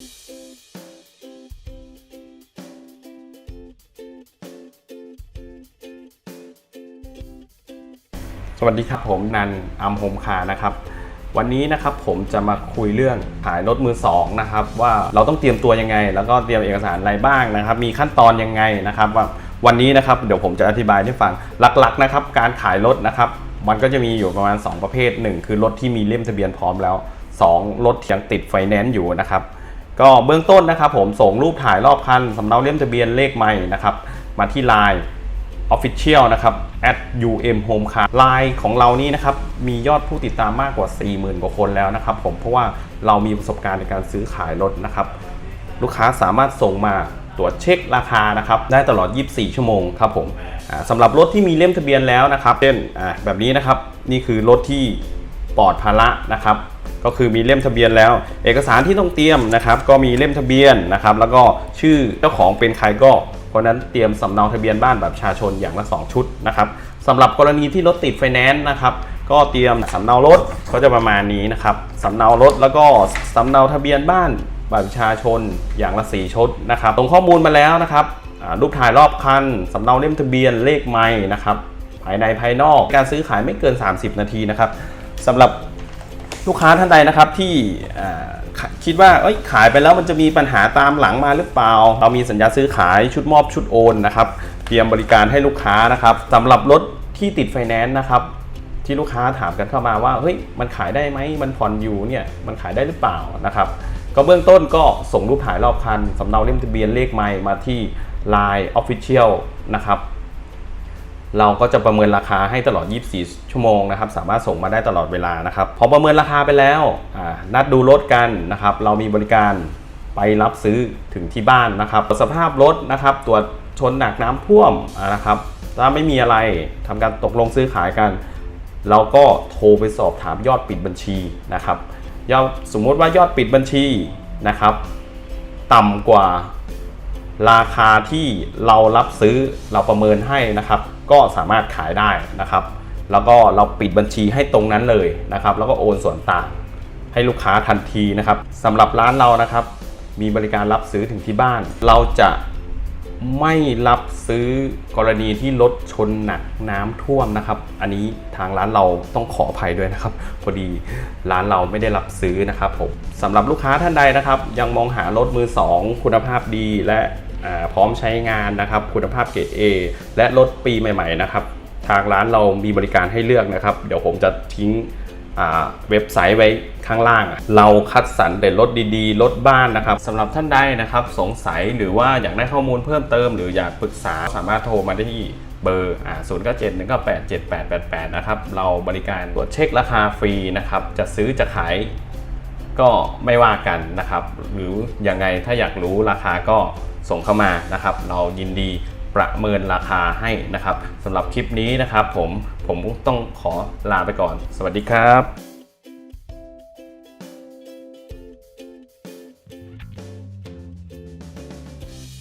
สวัสดีครับผมนันอัมโฮมคานะครับ วันนี้นะครับผมจะมาคุยเรื่องขายรถมือสองนะครับว่าเราต้องเตรียมตัวยังไง แล้วก็เตรียมเอกสารอะไรบ้างนะครับ มีขั้นตอนยังไงนะครับว่าวันนี้นะครับเดี๋ยวผมจะอธิบายให้ฟังหลักๆนะครับการขายรถนะครับมันก็จะมีอยู่ประมาณ 2 ประเภท 1 คือรถที่มีเล่มทะเบียนพร้อมแล้ว 2 รถที่ยังติดไฟแนนซ์อยู่นะครับ ก็เบื้องต้นนะครับผมส่งรูปถ่ายรอบคันสำเนาเล่มทะเบียนเลขใหม่นะครับมาที่ Line Official นะครับ at um home car ไลน์ของเรานี่นะครับ มียอดผู้ติดตามมากกว่า 40,000 กว่าคนแล้วนะครับผมเพราะว่าเรามีประสบการณ์ในการซื้อขายรถนะครับ ลูกค้าสามารถส่งมาตรวจเช็คราคานะครับ ได้ตลอด 24 ชั่วโมงครับผมสำหรับรถที่มีเล่มทะเบียนแล้วนะครับเช่นแบบนี้นะครับ นี่คือรถที่ปลอดภาระนะครับ ก็คือมีเล่มทะเบียนแล้ว เอกสารที่ต้องเตรียมนะครับ ก็มีเล่มทะเบียนนะครับ แล้วก็ชื่อเจ้าของเป็นใครก็ เพราะนั้นเตรียมสำเนาทะเบียนบ้านแบบประชาชนอย่างละ 2 ชุดนะครับสำหรับกรณีที่รถติดไฟแนนซ์นะครับ ก็เตรียมสำเนารถก็จะประมาณนี้นะครับสำเนารถแล้วก็สำเนาทะเบียนบ้านบัตรประชาชนอย่างละ4ชุดนะครับตรงข้อมูลมาแล้วนะครับรูปถ่ายรอบคันสำเนาเล่มทะเบียนเลขไม้นะครับภายในภายนอกการซื้อขายไม่เกิน 30 นาทีนะครับสำหรับ ลูกค้าท่านใดนะครับที่คิดว่าขายไปแล้วมันจะมีปัญหาตามหลังมาหรือเปล่า เรามีสัญญาซื้อขายชุดมอบชุดโอนนะครับเตรียมบริการให้ลูกค้านะครับสำหรับรถที่ติดไฟแนนซ์นะครับที่ลูกค้าถามกันเข้ามาว่าเฮ้ยมันขายได้ไหมมันผ่อนอยู่เนี่ยมันขายได้หรือเปล่านะครับก็เบื้องต้นก็ส่งรูปถ่ายรอบคันสำเนาเล่มทะเบียนเลขไมล์มาที่ Line Official นะครับ เราก็จะประเมินราคาให้ตลอด 24 ชั่วโมงนะครับ สามารถส่งมาได้ตลอดเวลานะครับ พอประเมินราคาไปแล้ว นัดดูรถกันนะครับ เรามีบริการไปรับซื้อถึงที่บ้านนะครับ สภาพรถนะครับ ตรวจชนหนักน้ำท่วมนะครับ ถ้าไม่มีอะไรทำการตกลงซื้อขายกัน เราก็โทรไปสอบถามยอดปิดบัญชีนะครับ ยอดสมมติว่ายอดปิดบัญชีนะครับ ต่ำกว่าราคาที่เรารับซื้อเราประเมินให้นะครับ ก็สามารถขายได้นะครับ แล้วก็เราปิดบัญชีให้ตรงนั้นเลยนะครับ แล้วก็โอนส่วนต่างให้ลูกค้าทันทีนะครับสำหรับร้านเรานะครับ มีบริการรับซื้อถึงที่บ้าน เราจะไม่รับซื้อกรณีที่รถชนหนักน้ำท่วมนะครับ อันนี้ทางร้านเราต้องขออภัยด้วยนะครับ พอดีร้านเราไม่ได้รับซื้อนะครับผมสำหรับลูกค้าท่านใดนะครับ ยังมองหารถมือสองคุณภาพดีและ พร้อมใช้งานนะครับคุณภาพเกรด A และรถปีใหม่ๆนะครับทางร้านเรามีบริการให้เลือกนะครับ เดี๋ยวผมจะทิ้งเว็บไซต์ไว้ข้างล่าง เราคัดสรรแต่รถดีๆ รถบ้านนะครับสำหรับท่านใดนะครับ สงสัยหรือว่าอยากได้ข้อมูลเพิ่มเติม หรืออยากปรึกษาสามารถโทรมาได้ที่เบอร์อ่า0 9 7 1 9 8 7 8 8 8 นะครับ เราบริการตรวจเช็คราคาฟรีนะครับ จะซื้อจะขายก็ไม่ว่ากันนะครับ หรือยังไงถ้าอยากรู้ราคาก็ ส่งเข้ามานะครับ เรายินดีประเมินราคาให้นะครับสำหรับคลิปนี้นะครับ ผมผมต้องขอลาไปก่อน สวัสดีครับ